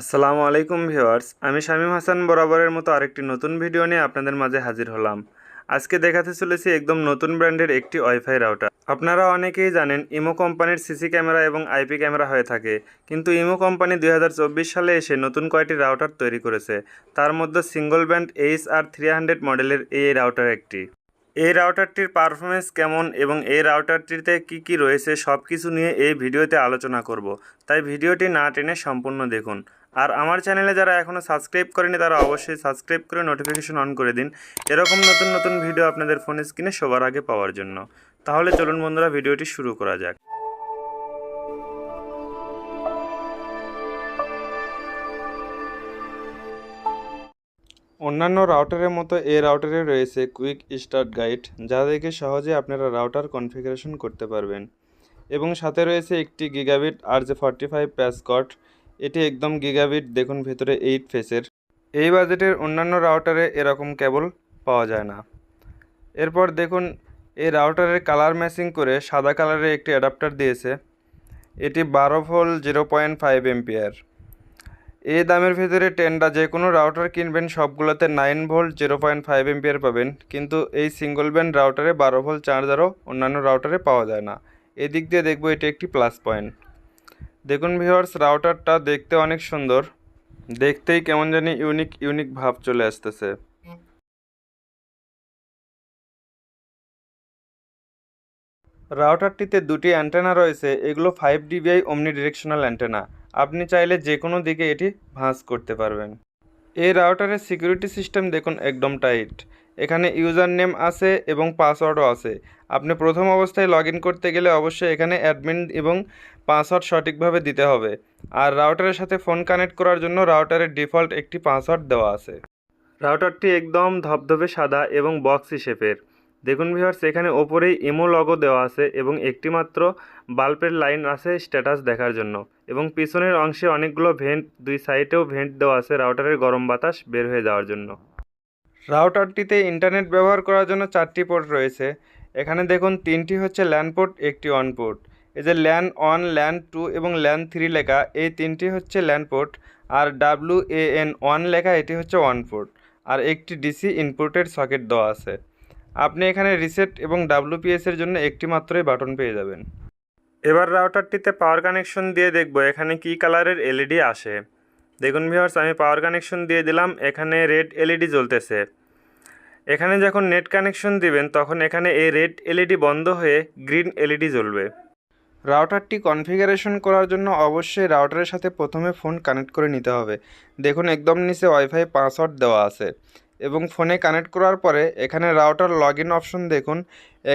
আসসালামু আলাইকুম ভিউয়ার্স, আমি শামীম হাসান বরাবরের মতো আরেকটি নতুন ভিডিও নিয়ে আপনাদের মাঝে হাজির হলাম। আজকে দেখাতে চলেছি একদম নতুন ব্র্যান্ডের একটি ওয়াইফাই রাউটার। আপনারা অনেকেই জানেন, ইমো কোম্পানির সিসি ক্যামেরা এবং আইপি ক্যামেরা হয়ে থাকে। কিন্তু ইমো কোম্পানি দুই হাজার চব্বিশ সালে এসে নতুন কয়টি রাউটার তৈরি করেছে। তার মধ্যে single band H R three hundred মডেলের এই রাউটার একটি। এই রাউটারটির পারফরমেন্স কেমন এবং এই রাউটারটিতে কি কি রয়েছে সব কিছু নিয়ে এই ভিডিওতে আলোচনা করব। তাই ভিডিওটি না টেনে সম্পূর্ণ দেখুন। আর আমার চ্যানেলে যারা এখনও সাবস্ক্রাইব করেনি, তারা অবশ্যই সাবস্ক্রাইব করে নোটিফিকেশন অন করে দিন। এরকম নতুন নতুন ভিডিও আপনাদের ফোন স্ক্রিনে সবার আগে পাওয়ার জন্য। তাহলে চলুন বন্ধুরা, ভিডিওটি শুরু করা যাক। অন্যান্য রাউটারের মতো এ রাউটারে রয়েছে কুইক স্টার্ট গাইড, যা দেখে সহজে আপনারা রাউটার কনফিগারেশন করতে পারবেন। এবং সাথে রয়েছে একটি gigabit R J forty five প্যাসকট এটি একদম গিগাবিট, দেখুন ভেতরে এইট ফেসের। এই বাজেটের অন্যান্য রাউটারে এরকম কেবল পাওয়া যায় না। এরপর দেখুন এই রাউটারের কালার ম্যাচিং করে সাদা কালারের একটি অ্যাডাপ্টার দিয়েছে। এটি বারো volt zero point five ampere. এই দামের ভিতরে টেনটা যে কোনো রাউটার কিনবেন, সবগুলোতে nine volt, zero point five ampere পাবেন। কিন্তু এই সিঙ্গল ব্যান্ড রাউটারে বারো ভোল্ট চার্জারও অন্যান্য রাউটারে পাওয়া যায় না। এদিক দিয়ে দেখব এটি একটি প্লাস পয়েন্ট দেখুন ভিওয়ার্স রাউটারটা দেখতে অনেক সুন্দর। দেখতেই কেমন জানি ইউনিক ইউনিক ভাব চলে আসতেছে। রাউটারটিতে দুটি অ্যান্টেনা রয়েছে। এগুলো five dBi omni directional antenna আপনি চাইলে যে কোনো দিকে এটি ভাঁজ করতে পারবেন। এই রাউটারের সিকিউরিটি সিস্টেম দেখুন একদম টাইট। এখানে ইউজার নেম আছে এবং পাসওয়ার্ডও আছে। আপনি প্রথম অবস্থায় লগ করতে গেলে অবশ্যই এখানে অ্যাডমিন এবং পাসওয়ার্ড সঠিকভাবে দিতে হবে। আর রাউটারের সাথে ফোন কানেক্ট করার জন্য রাউটারের ডিফল্ট একটি পাসওয়ার্ড দেওয়া আছে। রাউটারটি একদম ধবধবে সাদা এবং বক্সি শেপের। দেখুন ভিউয়ার্স এখানে ওপরেই ইমো লগো দেওয়া আছে এবং একটি মাত্র বাল্বের লাইন আছে স্ট্যাটাস দেখার জন্য এবং পিছনের অংশে অনেকগুলো ভেন্ট দুই সাইডেও ভেন্ট দেওয়া আছে রাউটারের গরম বাতাস বের হয়ে যাওয়ার জন্য। রাউটারটিতে ইন্টারনেট ব্যবহার করার জন্য চারটি পোর্ট রয়েছে। এখানে দেখুন, তিনটি হচ্ছে ল্যান পোর্ট একটি অন পোর্ট এই যে ল্যান অন ল্যান টু এবং ল্যান থ্রি লেখা, এই তিনটি হচ্ছে ল্যান পোর্ট আর ডাব্লু এ এন ওয়ান লেখা, এটি হচ্ছে ওয়ান পোর্ট আর একটি ডিসি ইনপুটের সকেট দেওয়া আছে। আপনি এখানে রিসেট এবং ডাব্লুপিএস এর জন্য একটি মাত্রই বাটন পেয়ে যাবেন। এবার রাউটারটিতে পাওয়ার কানেকশন দিয়ে দেখব এখানে কি কালারের এলইডি আসে। দেখুন ভিউয়ার্স আমি পাওয়ার কানেকশন দিয়ে দিলাম এখানে রেড এলইডি জ্বলতেছে। এখানে যখন নেট কানেকশন দিবেন তখন এখানে এই রেড এলইডি বন্ধ হয়ে গ্রিন এলইডি জ্বলবে। রাউটারটি কনফিগারেশন করার জন্য অবশ্যই রাউটারের সাথে প্রথমে ফোন কানেক্ট করে নিতে হবে। দেখুন একদম নিচে ওয়াইফাই পাসওয়ার্ড দেওয়া আছে। এবং ফোনে কানেক্ট করার পরে এখানে রাউটার লগ ইন অপশন দেখুন।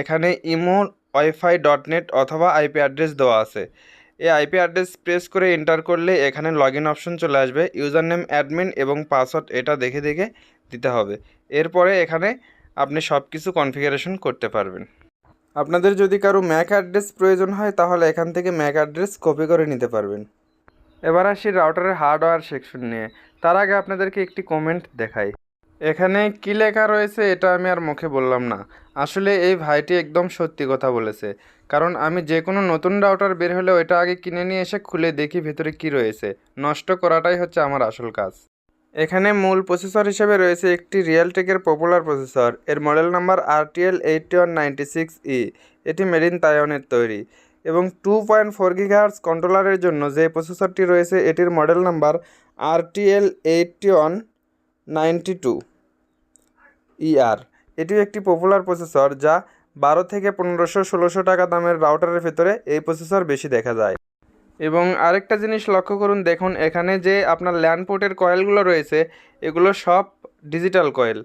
এখানে ইমো, ওয়াইফাই ডট নেট অথবা আইপি অ্যাড্রেস দেওয়া আছে। এই আইপি অ্যাড্রেস প্রেস করে এন্টার করলে এখানে লগ ইন অপশন চলে আসবে। ইউজার নেম অ্যাডমিন এবং পাসওয়ার্ড এটা দেখে দেখে দিতে হবে। এরপরে এখানে আপনি সব কিছু কনফিগারেশন করতে পারবেন। আপনাদের যদি কারও ম্যাক অ্যাড্রেস প্রয়োজন হয় তাহলে এখান থেকে ম্যাক অ্যাড্রেস কপি করে নিতে পারবেন। এবার আসি রাউটারের হার্ডওয়্যার সেকশন নিয়ে। তার আগে আপনাদেরকে একটি কমেন্ট দেখাই। এখানে কি লেখা রয়েছে এটা আমি আর মুখে বললাম না। আসলে এই ভাইটি একদম সত্যি কথা বলেছে। কারণ আমি যে কোনো নতুন রাউটার বের হলে ওইটা আগে কিনে নিয়ে এসে খুলে দেখি ভেতরে কি রয়েছে। নষ্ট করাটাই হচ্ছে আমার আসল কাজ। এখানে মূল প্রসেসর হিসেবে রয়েছে একটি রিয়েলটেকের পপুলার প্রসেসর এর model number RTL eighty one ninety six E এটি মেরিন তাইওয়ানের তৈরি। এবং টু পয়েন্ট ফোর গিগাহার্স কন্ট্রোলারের জন্য যে প্রসেসরটি রয়েছে, এটির model number RTL eighty one ninety two ER এটিও একটি পপুলার প্রসেসর যা বারো থেকে পনেরোশো, ষোলোশো টাকা দামের রাউটারের ভেতরে এই প্রসেসর বেশি দেখা যায়। এবং আরেকটা জিনিস লক্ষ্য করুন, দেখুন এখানে যে আপনার ল্যান্ড পোর্টের কয়েলগুলো রয়েছে, এগুলো সব ডিজিটাল কয়েল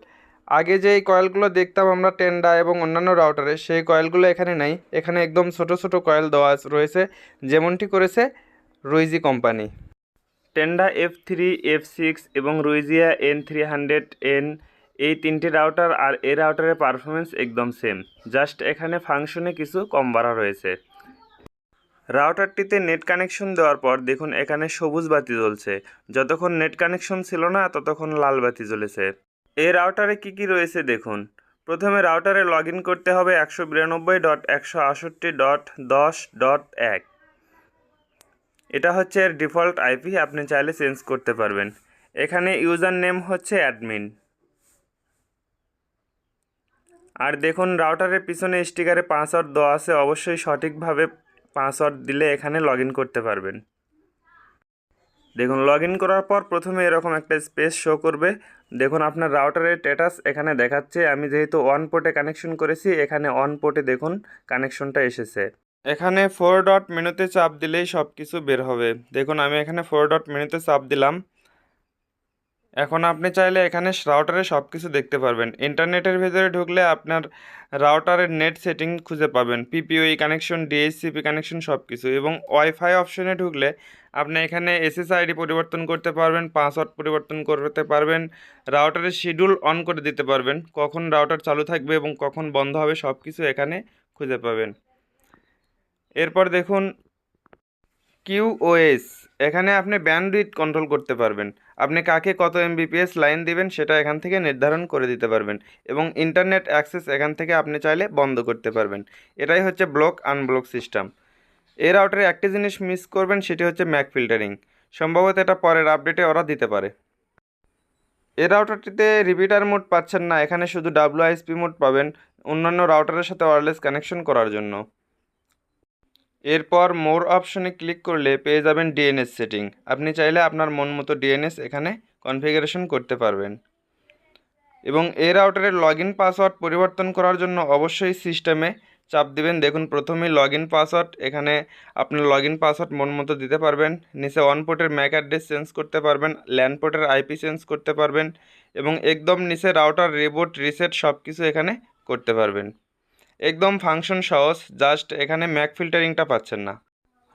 আগে যে এই কয়েলগুলো দেখতাম আমরা টেন্ডা এবং অন্যান্য রাউটারে সেই কয়েলগুলো এখানে নাই। এখানে একদম ছোট ছোট কয়েল দেওয়া রয়েছে, যেমনটি করেছে Ruijie company Tenda F three F six এবং Ruijie N three hundred N এই তিনটি রাউটার আর এই রাউটারের পারফরমেন্স একদম সেম জাস্ট এখানে ফাংশনে কিছু কম বাড়া রয়েছে। রাউটারটিতে নেট কানেকশন দেওয়ার পর দেখুন এখানে সবুজ বাতি জ্বলছে। যতক্ষণ নেট কানেকশন ছিল না, ততক্ষণ লাল বাতি জ্বলেছে। এই রাউটারে কি কি রয়েছে দেখুন। প্রথমে রাউটারে লগ করতে হবে একশো বিরানব্বই ডট একশো আষট্টি ডট দশ ডট এক। এটা হচ্ছে এর ডিফল্ট আইপি আপনি চাইলে চেঞ্জ করতে পারবেন। এখানে ইউজার নেম হচ্ছে অ্যাডমিন আর দেখুন রাউটারের পিছনে স্টিকারে পাসওয়ার্ড দেওয়া আছে, অবশ্যই সঠিকভাবে পাসওয়ার্ড দিলে এখানে লগ করতে পারবেন। দেখুন লগ করার পর প্রথমে এরকম একটা স্পেস শো করবে। দেখুন, আপনার রাউটারের স্ট্যাটাস এখানে দেখাচ্ছে। আমি যেহেতু ওয়ান পোর্টে কানেকশন করেছি, এখানে অন পোর্টে দেখুন কানেকশনটা এসেছে। এখানে ফোর ডট মেনুতে চাপ দিলেই সব কিছু বের হবে। দেখুন, আমি এখানে ফোর ডট মেনুতে চাপ দিলাম। এখন আপনি চাইলে এখানে রাউটারে সব কিছু দেখতে পারবেন। ইন্টারনেটের ভেতরে ঢুকলে আপনার রাউটারের নেট সেটিং খুঁজে পাবেন। পিপিওই কানেকশন ডিএসসিপি কানেকশন সব কিছু এবং ওয়াইফাই অপশনে ঢুকলে আপনি এখানে এসএসআইডি পরিবর্তন করতে পারবেন পাসওয়ার্ড পরিবর্তন করতে পারবেন রাউটারের শিডিউল অন করে দিতে পারবেন, কখন রাউটার চালু থাকবে এবং কখন বন্ধ হবে সব কিছু এখানে খুঁজে পাবেন। এরপর দেখুন কিউওএস এখানে আপনি ব্যান্ডউইথ কন্ট্রোল করতে পারবেন। আপনি কাকে কত এমবিপিএস লাইন দিবেন সেটা এখান থেকে নির্ধারণ করে দিতে পারবেন এবং ইন্টারনেট অ্যাক্সেস এখান থেকে আপনি চাইলে বন্ধ করতে পারবেন। এটাই হচ্ছে ব্লক আনব্লক সিস্টেম এর আউটারে একটি জিনিস মিস করবেন, সেটি হচ্ছে ম্যাক ফিল্টারিং সম্ভবত এটা পরের আপডেটে ওরা দিতে পারে। এর রাউটারটিতে রিপিটার মোড পাচ্ছেন না, এখানে শুধু ডাব্লিউআইএসপি মোড পাবেন অন্যান্য রাউটারের সাথে ওয়্যারলেস কানেকশন করার জন্য। এরপর মোর অপশনে ক্লিক করলে পেয়ে যাবেন ডিএনএস সেটিং আপনি চাইলে আপনার মন মতো ডিএনএস এখানে কনফিগারেশন করতে পারবেন। এবং এর রাউটারের লগ ইন পাসওয়ার্ড পরিবর্তন করার জন্য অবশ্যই সিস্টেমে চাপ দিবেন। দেখুন, প্রথমেই লগ ইন পাসওয়ার্ড এখানে আপনার লগ ইন পাসওয়ার্ড মন মতো দিতে পারবেন। নিচে ওয়ান পোর্টের ম্যাক অ্যাড্রেস চেঞ্জ করতে পারবেন ল্যান্ড পোর্টের আইপি চেঞ্জ করতে পারবেন এবং একদম নিচে রাউটার রিবোট রিসেট সব কিছু এখানে করতে পারবেন। একদম ফাংশন সহজ জাস্ট এখানে ম্যাক ফিল্টারিংটা পাচ্ছেন না।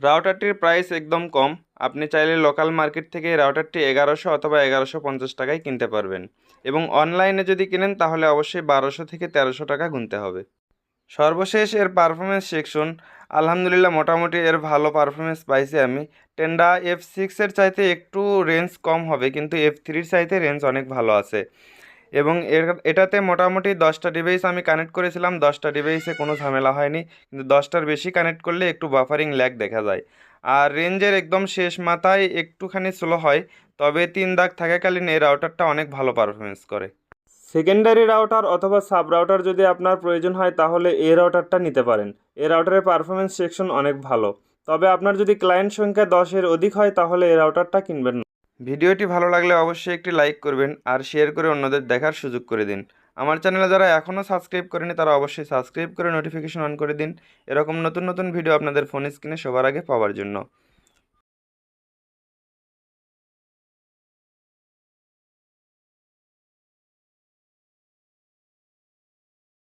রাউটারটির প্রাইস একদম কম, আপনি চাইলে লোকাল মার্কেট থেকে রাউটারটি এগারোশো অথবা এগারোশো পঞ্চাশ টাকায় কিনতে পারবেন। এবং অনলাইনে যদি কিনেন, তাহলে অবশ্যই বারোশো থেকে তেরোশো টাকা গুনতে হবে। সর্বশেষ এর পারফরমেন্স সেকশন আলহামদুলিল্লাহ মোটামুটি এর ভালো পারফরমেন্স পাইছি আমি। টেন্ডা এফ সিক্সের চাইতে একটু রেঞ্জ কম হবে, কিন্তু এফ থ্রির চাইতে রেঞ্জ অনেক ভালো আছে। এবং এর এটাতে মোটামুটি দশটা ডিভাইস আমি কানেক্ট করেছিলাম, দশটা ডিভাইসে কোনো ঝামেলা হয়নি। কিন্তু দশটার বেশি কানেক্ট করলে একটু বাফারিং ল্যাগ দেখা যায়। আর রেঞ্জের একদম শেষ মাথায় একটুখানি স্লো হয়, তবে তিন দাগ থাকাকালীন এই রাউটারটা অনেক ভালো পারফরমেন্স করে। সেকেন্ডারি রাউটার অথবা সাব রাউটার যদি আপনার প্রয়োজন হয়, তাহলে এই রাউটারটা নিতে পারেন। এই রাউটারের পারফরমেন্স সেকশন অনেক ভালো। তবে আপনার যদি ক্লায়েন্ট সংখ্যা দশের অধিক হয়, তাহলে এই রাউটারটা কিনবেন ভিডিওটি ভালো লাগলে অবশ্যই একটি লাইক করবেন আর শেয়ার করে অন্যদের দেখার সুযোগ করে দিন। আমার চ্যানেলে যারা এখনও সাবস্ক্রাইব করেনি, তারা অবশ্যই সাবস্ক্রাইব করে নোটিফিকেশন অন করে দিন। এরকম নতুন নতুন ভিডিও আপনাদের ফোন স্ক্রিনে সবার আগে পাওয়ার জন্য।